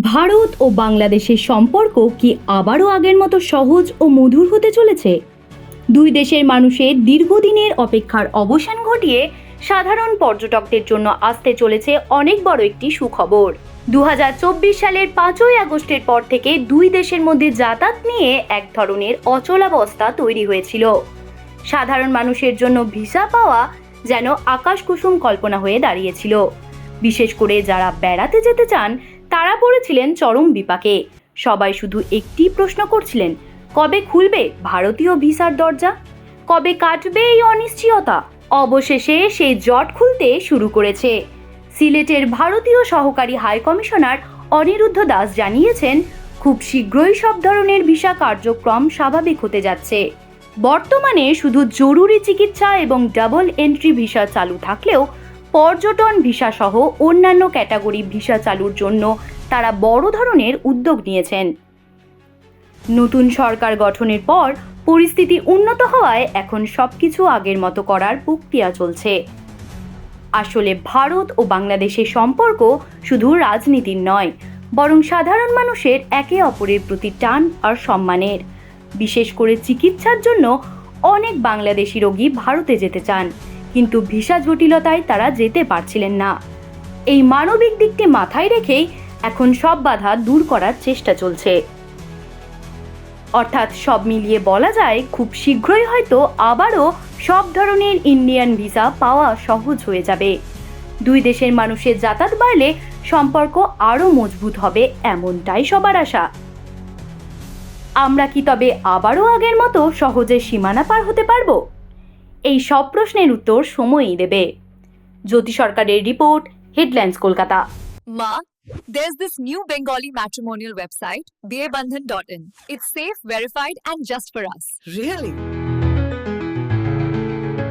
ভারত ও বাংলাদেশের সম্পর্ক কি আবারও আগের মতো সহজ ও মধুর হতে চলেছে? দুই দেশের মানুষের দীর্ঘদিনের অপেক্ষার অবসান ঘটিয়ে সাধারণ পর্যটকদের জন্য আসতে চলেছে অনেক বড় একটি সুখবর। দু হাজার চব্বিশ সালের পাঁচই আগস্টের পর থেকে দুই দেশের মধ্যে যাতায়াত নিয়ে এক ধরনের অচলাবস্থা তৈরি হয়েছিল। সাধারণ মানুষের জন্য ভিসা পাওয়া যেন আকাশ কুসুম কল্পনা হয়ে দাঁড়িয়েছিল। বিশেষ করে যারা বেড়াতে যেতে চান তারা পড়েছিলেন চরম বিপাকে। সবাই শুধু একটি প্রশ্ন করছিলেন, কবে খুলবে ভারতীয় ভিসার দরজা? কবে কাটবে এই অনিশ্চয়তা? অবশেষে সেই জট খুলতে শুরু করেছে। সিলেটের ভারতীয় সহকারী হাই কমিশনার অনিরুদ্ধ দাস জানিয়েছেন, খুব শীঘ্রই সব ধরনের ভিসা কার্যক্রম স্বাভাবিক হতে যাচ্ছে। বর্তমানে শুধু জরুরি চিকিৎসা এবং ডাবল এন্ট্রি ভিসা চালু থাকলেও পর্যটন ভিসা সহ অন্যান্য ক্যাটাগরি ভিসা চালুর জন্য তারা বড় ধরনের উদ্যোগ নিয়েছেন। নতুন সরকার গঠনের পর পরিস্থিতি উন্নত হওয়ায় এখন সবকিছু আগের মতো করার প্রক্রিয়া চলছে। আসলে ভারত ও বাংলাদেশের সম্পর্ক শুধু রাজনীতির নয়, বরং সাধারণ মানুষের একে অপরের প্রতি টান আর সম্মানের। বিশেষ করে চিকিৎসার জন্য অনেক বাংলাদেশি রোগী ভারতে যেতে চান। কিন্তু ভিসা জটিলতায় তারা যেতে পারছিলেন না। এই মানবিক দিকটি মাথায় রেখেই এখন সব বাধা দূর করার চেষ্টা চলছে। অর্থাৎ সব মিলিয়ে বলা যায়, খুব শীঘ্রই হয়তো আবারও সব ধরনের ইন্ডিয়ান ভিসা পাওয়া সহজ হয়ে যাবে। দুই দেশের মানুষের যাতায়াত বাড়লে সম্পর্ক আরও মজবুত হবে এমনটাই সবার আশা। আমরা কি তবে আবারও আগের মতো সহজে সীমানা পার হতে পারব? এই সব প্রশ্নের উত্তর সময়ই দেবে জ্যোতি সরকারের report headlines Kolkata Ma, there's this new Bengali matrimonial website, dearbandhan.in. It's safe, verified, and just for us. Really?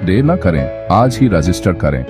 देर न करें आज ही रजिस्टर करें